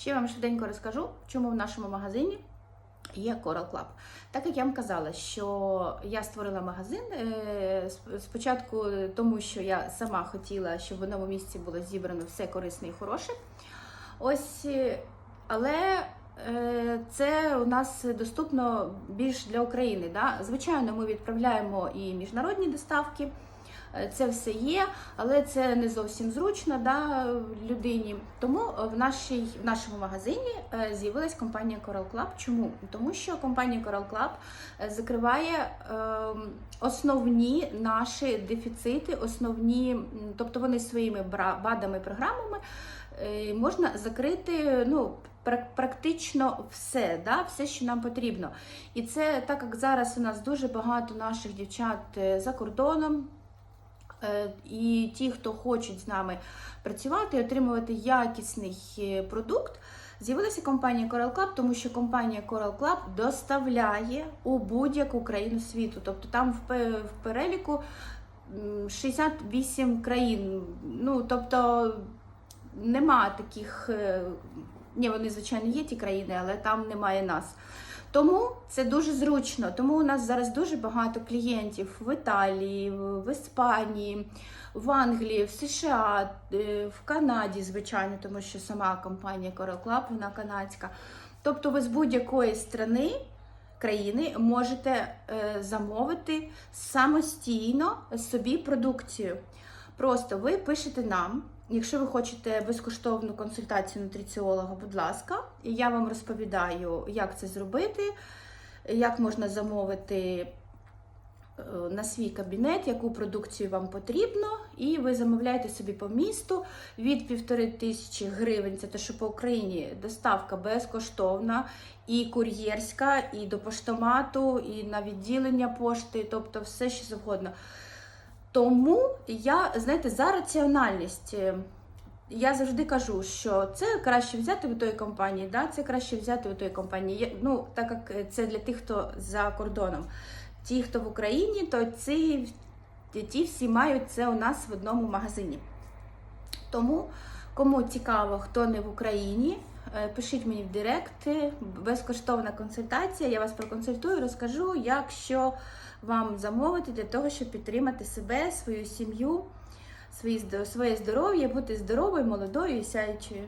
Ще вам швиденько розкажу, чому в нашому магазині є Coral Club. Так як я вам казала, що я створила магазин е, спочатку, тому що я сама хотіла, щоб в одному місці було зібрано все корисне і хороше. Ось, е, але е, це у нас доступно більш для України. Да? Звичайно, ми відправляємо і міжнародні доставки. Е, Це все є, але це не зовсім зручно да, людині. Тому в, нашій, в нашому магазині е, з'явилась компанія Coral Club. Чому? Тому що компанія Coral Club е, закриває ем, основні наші дефіцити, основні, тобто вони своїми бадами, програмами можна закрити ну, пра- практично все, да, все, що нам потрібно. І це так як зараз у нас дуже багато наших дівчат за кордоном. Е, І ті, хто хочуть з нами працювати і отримувати якісний е, продукт, з'явилася компанія Coral Club, тому що компанія Coral Club доставляє у будь-яку країну світу. Тобто там в переліку м, 68 країн. Ну, тобто нема таких. е, Ні, вони, звичайно, є ті країни, але там немає нас. Тому це дуже зручно. Тому у нас зараз дуже багато клієнтів в Італії, в Іспанії, в Англії, в США, е, в Канаді, звичайно, тому що сама компанія Coral Club, вона канадська. Тобто ви з будь-якої страни, країни можете е, замовити самостійно собі продукцію. Просто ви пишете нам, якщо ви хочете безкоштовну консультацію нутриціолога, будь ласка, я вам розповідаю, як це зробити, як можна замовити е, на свій кабінет, яку продукцію вам потрібно, і ви замовляєте собі по місту від півтори тисячі гривень. Це те, що по Україні доставка безкоштовна, і кур'єрська, і до поштомату, і на відділення пошти, тобто все що завгодно. Тому я, знаєте, за раціональність. е, Я завжди кажу, що це краще взяти в тої компанії, да? це краще взяти в тої компанії. Ну, так як е, це для тих, хто за кордоном. Ті, хто в Україні, то ці, ті всі мають це у нас в одному магазині. Тому, кому цікаво, хто не в Україні, е, пишіть мені в Директ, е, безкоштовна консультація. Я вас проконсультую, розкажу, як що вам замовити для того, щоб підтримати себе, свою сім'ю, своє здоров'я, бути здоровою, молодою і сяючою.